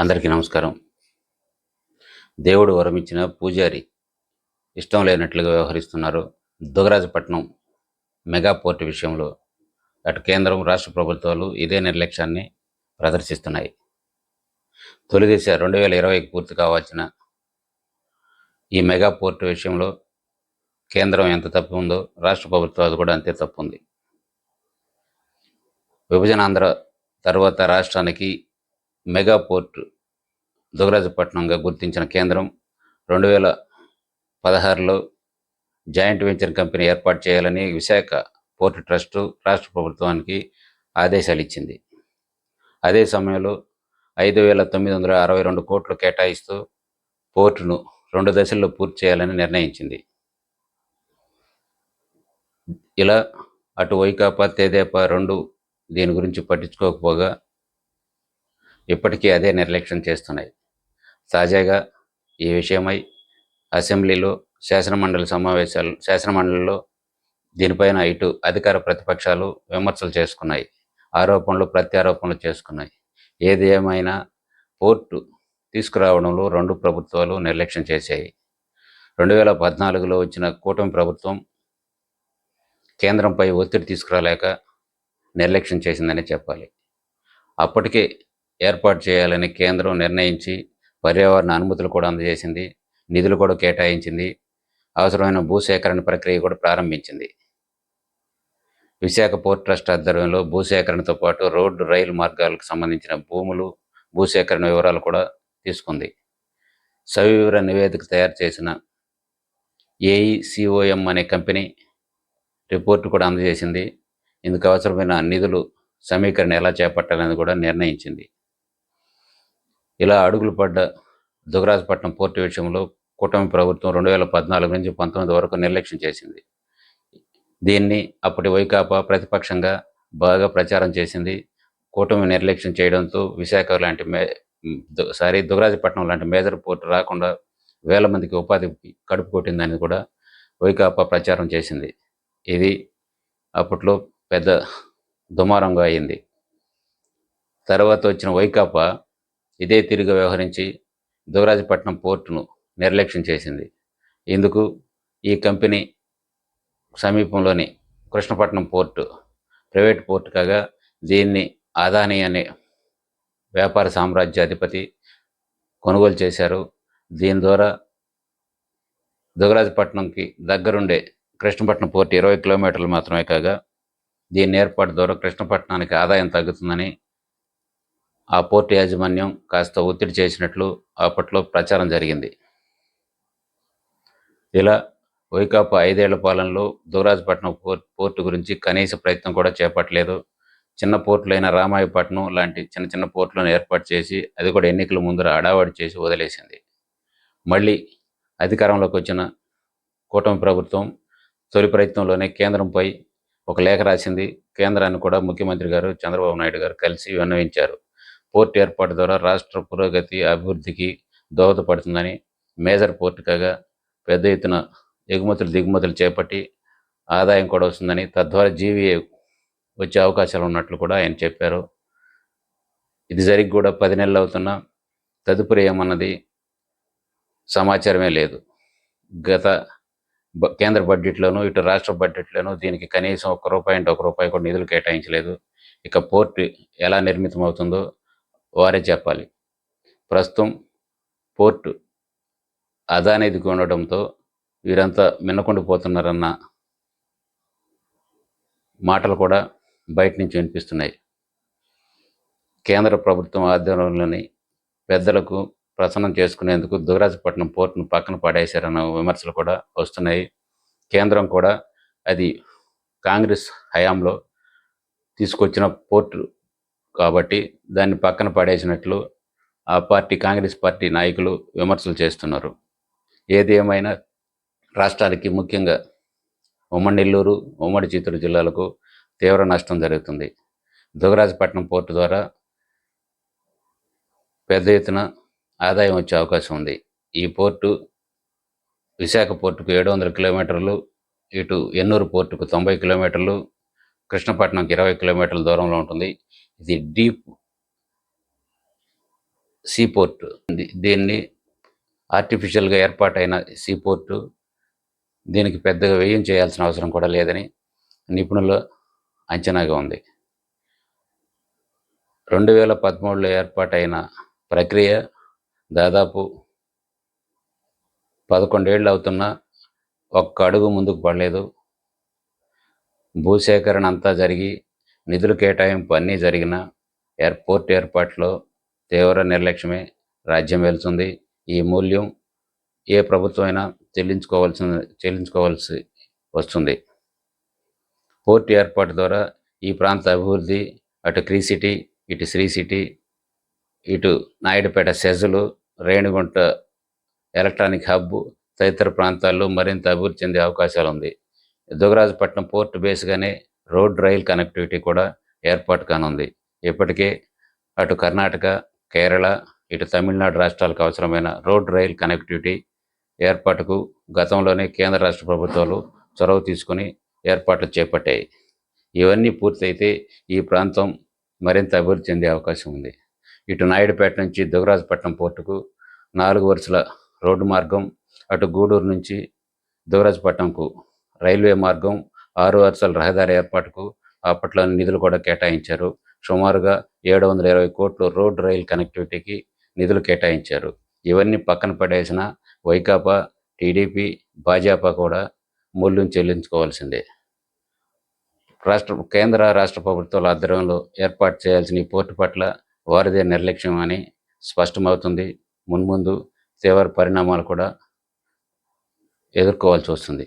అందరికీ నమస్కారం. దేవుడు వరమిచ్చిన పూజారి ఇష్టం లేనట్లుగా వ్యవహరిస్తున్నారు దుగరాజపట్నం మెగా పోర్ట్ విషయంలో. అటు కేంద్రం రాష్ట్ర ప్రభుత్వాలు ఇదే నిర్లక్ష్యాన్ని ప్రదర్శిస్తున్నాయి. తొలిదశ రెండు వేల ఇరవైకి పూర్తి కావాల్సిన ఈ మెగాపోర్టు విషయంలో కేంద్రం ఎంత తప్పు ఉందో రాష్ట్ర ప్రభుత్వాలు కూడా అంతే తప్పు ఉంది. విభజన ఆంధ్ర తర్వాత రాష్ట్రానికి మెగా పోర్ట్ దుగరాజపట్నంగా గుర్తించిన కేంద్రం రెండు వేల పదహారులో జాయింట్ వెంచర్ కంపెనీ ఏర్పాటు చేయాలని విశాఖ పోర్ట్ ట్రస్టు రాష్ట్ర ప్రభుత్వానికి ఆదేశాలు ఇచ్చింది. అదే సమయంలో ఐదు వేల తొమ్మిది వందల అరవై రెండు కోట్లు కేటాయిస్తూ పోర్టును రెండు దశల్లో పూర్తి చేయాలని నిర్ణయించింది. ఇలా అటు వైకాపా తెదేపా రెండు దీని గురించి పట్టించుకోకపోగా ఇప్పటికీ అదే నిర్లక్ష్యం చేస్తున్నాయి. తాజాగా ఈ విషయమై అసెంబ్లీలో శాసనమండలి సమావేశాలు శాసనమండలిలో దీనిపైన ఇటు అధికార ప్రతిపక్షాలు విమర్శలు చేసుకున్నాయి. ఆరోపణలు ప్రత్యారోపణలు చేసుకున్నాయి. ఏది ఏమైనా పోర్టు తీసుకురావడంలో రెండు ప్రభుత్వాలు నిర్లక్ష్యం చేశాయి. రెండు వేల పద్నాలుగులో వచ్చిన కూటమి ప్రభుత్వం కేంద్రంపై ఒత్తిడి తీసుకురాలేక నిర్లక్ష్యం చేసిందని చెప్పాలి. అప్పటికే ఏర్పాటు చేయాలని కేంద్రం నిర్ణయించి పర్యావరణ అనుమతులు కూడా అందజేసింది నిధులు కూడా కేటాయించింది అవసరమైన భూసేకరణ ప్రక్రియ కూడా ప్రారంభించింది. విశాఖ పోర్ట్ ట్రస్ట్ ఆధ్వర్యంలో భూసేకరణతో పాటు రోడ్డు రైలు మార్గాలకు సంబంధించిన భూములు భూసేకరణ వివరాలు కూడా తీసుకుంది. సవివర నివేదిక తయారు చేసిన ఏఈసిఓఎం అనే కంపెనీ రిపోర్టు కూడా అందజేసింది. ఇందుకు అవసరమైన నిధులు సమీకరణ ఎలా చేపట్టాలని కూడా నిర్ణయించింది. ఇలా అడుగులు పడ్డ దుగరాజపట్నం పోర్టు విషయంలో కూటమి ప్రభుత్వం రెండు వేల పద్నాలుగు నుంచి పంతొమ్మిది వరకు నిర్లక్ష్యం చేసింది. దీన్ని అప్పటి వైకాపా ప్రతిపక్షంగా బాగా ప్రచారం చేసింది. కూటమి నిర్లక్ష్యం చేయడంతో విశాఖ లాంటి మే దు- సారీ దుగరాజపట్నం లాంటి మేజర్ పోర్టు రాకుండా వేల మందికి ఉపాధి కడుపు కొట్టిందని కూడా వైకాపా ప్రచారం చేసింది. ఇది అప్పట్లో పెద్ద దుమారంగా అయింది. తర్వాత వచ్చిన వైకాపా ఇదే తిరిగి వ్యవహరించి దుగరాజపట్నం పోర్టును నిర్లక్ష్యం చేసింది. ఇందుకు ఈ కంపెనీ సమీపంలోని కృష్ణపట్నం పోర్టు ప్రైవేట్ పోర్టు కాగా దీన్ని అదానీ అనే వ్యాపార సామ్రాజ్యాధిపతి కొనుగోలు చేశారు. దీని ద్వారా దుగరాజపట్నంకి దగ్గరుండే కృష్ణపట్నం పోర్టు ఇరవై కిలోమీటర్లు మాత్రమే కాగా దీని ఏర్పాటు ద్వారా కృష్ణపట్నానికి ఆదాయం తగ్గుతుందని ఆ పోర్టు యాజమాన్యం కాస్త ఒత్తిడి చేసినట్లు అప్పట్లో ప్రచారం జరిగింది. ఇలా వైకాపా ఐదేళ్ళ పాలనలో దూరాజపట్నం పోర్ట్ పోర్టు గురించి కనీస ప్రయత్నం కూడా చేపట్టలేదు. చిన్న పోర్టులైన రామాయపట్నం లాంటి చిన్న చిన్న పోర్టులను ఏర్పాటు చేసి అది కూడా ఎన్నికల ముందర అడావాడి చేసి వదిలేసింది. మళ్ళీ అధికారంలోకి వచ్చిన కూటమి ప్రభుత్వం తొలి ప్రయత్నంలోనే కేంద్రంపై ఒక లేఖ రాసింది. కేంద్రాన్ని కూడా ముఖ్యమంత్రి గారు చంద్రబాబు నాయుడు గారు కలిసి విన్నవించారు. పోర్ట్ ఏర్పాటు ద్వారా రాష్ట్ర పురోగతి అభివృద్ధికి దోహదపడుతుందని మేజర్ పోర్ట్ కాగా పెద్ద ఎత్తున ఎగుమతులు దిగుమతులు చేపట్టి ఆదాయం కూడా వస్తుందని తద్వారా జీవీఏ వచ్చే అవకాశాలు ఉన్నట్లు కూడా ఆయన చెప్పారు. ఇది జరిగి కూడా పది నెలలు అవుతున్నా తదుపరి ఏమన్నది సమాచారమే లేదు. గత కేంద్ర బడ్జెట్లోనూ ఇటు రాష్ట్ర బడ్జెట్లోనూ దీనికి కనీసం ఒక్క రూపాయి అంటే ఒక రూపాయి కూడా నిధులు కేటాయించలేదు. ఇక పోర్టు ఎలా నిర్మితం అవుతుందో వారే చెప్పాలి. ప్రస్తుతం పోర్టు అదానేది ఉండడంతో వీరంతా మిన్నకుండిపోతున్నారన్న మాటలు కూడా బయట నుంచి వినిపిస్తున్నాయి. కేంద్ర ప్రభుత్వం ఆధ్వర్యంలోని పెద్దలకు ప్రసన్నం చేసుకునేందుకు దుగరాజపట్నం పోర్టును పక్కన పడేశారన్న విమర్శలు కూడా వస్తున్నాయి. కేంద్రం కూడా అది కాంగ్రెస్ హయాంలో తీసుకొచ్చిన పోర్టు కాబట్టి దాన్ని పక్కన పడేసినట్లు ఆ పార్టీ కాంగ్రెస్ పార్టీ నాయకులు విమర్శలు చేస్తున్నారు. ఏది ఏమైనా రాష్ట్రానికి ముఖ్యంగా ఉమ్మడి నెల్లూరు ఉమ్మడి చిత్తూరు జిల్లాలకు తీవ్ర నష్టం జరుగుతుంది. దుగరాజపట్నం పోర్టు ద్వారా పెద్ద ఎత్తున ఆదాయం వచ్చే అవకాశం ఉంది. ఈ పోర్టు విశాఖ పోర్టుకు ఏడు వందల కిలోమీటర్లు ఇటు ఎన్నూరు పోర్టుకు తొంభై కిలోమీటర్లు కృష్ణపట్నంకి ఇరవై కిలోమీటర్ల దూరంలో ఉంటుంది. ఇది డీప్ సీపోర్ట్. దీన్ని ఆర్టిఫిషియల్గా ఏర్పాటైన సీపోర్టు. దీనికి పెద్దగా వ్యయం చేయాల్సిన అవసరం కూడా లేదని నిపుణుల అంచనాగా ఉంది. రెండు వేల పదమూడులో ఏర్పాటైన ప్రక్రియ దాదాపు పదకొండేళ్ళు అవుతున్నా ఒక్క అడుగు ముందుకు పడలేదు. భూసేకరణ అంతా జరిగి నిధుల కేటాయింపు అన్నీ జరిగిన ఎయిర్పోర్ట్ ఏర్పాట్లో తీవ్ర నిర్లక్ష్యమే రాజ్యం వెళ్తుంది. ఈ మూల్యం ఏ ప్రభుత్వం అయినా చెల్లించుకోవాల్సిన చెల్లించుకోవాల్సి వస్తుంది. పోర్ట్ ఏర్పాటు ద్వారా ఈ ప్రాంత అభివృద్ధి అటు క్రీ సిటీ ఇటు శ్రీ సిటీ ఇటు నాయుడుపేట సెజలు రేణిగుంట ఎలక్ట్రానిక్ హబ్ తదితర ప్రాంతాల్లో మరింత అభివృద్ధి చెందే అవకాశాలు ఉంది దుగరాజపట్నం పోర్ట్ బేస్గానే రోడ్ రైల్ కనెక్టివిటీ కూడా ఏర్పాటు కానుంది ఇప్పటికే అటు కర్ణాటక కేరళ ఇటు తమిళనాడు రాష్ట్రాలకు అవసరమైన రోడ్ రైల్ కనెక్టివిటీ ఏర్పాటుకు గతంలోనే కేంద్ర రాష్ట్ర ప్రభుత్వాలు చొరవ తీసుకుని ఏర్పాట్లు చేపట్టాయి. ఇవన్నీ పూర్తయితే ఈ ప్రాంతం మరింత అభివృద్ధి చెందే అవకాశం ఉంది. ఇటు నాయుడుపేట నుంచి దుగరాజపట్నం పోర్టుకు నాలుగు వరుసల రోడ్డు మార్గం అటు గూడూరు నుంచి దుగరాజపట్నంకు రైల్వే మార్గం ఆరు వరుసల రహదారి ఏర్పాటుకు అప్పట్లో నిధులు కూడా కేటాయించారు. సుమారుగా ఏడు వందల ఇరవై కోట్లు రోడ్ రైల్ కనెక్టివిటీకి నిధులు కేటాయించారు. ఇవన్నీ పక్కన పడేసిన వైకాపా టీడీపీ భాజపా కూడా మూల్యం చెల్లించుకోవాల్సిందే. రాష్ట్ర కేంద్ర రాష్ట్ర ప్రభుత్వాల ఆధ్వర్యంలో ఏర్పాటు చేయాల్సిన ఈ పోర్టు పట్ల వారిదే నిర్లక్ష్యం అని స్పష్టమవుతుంది. మున్ముందు తీవ్ర పరిణామాలు కూడా ఎదుర్కోవాల్సి వస్తుంది.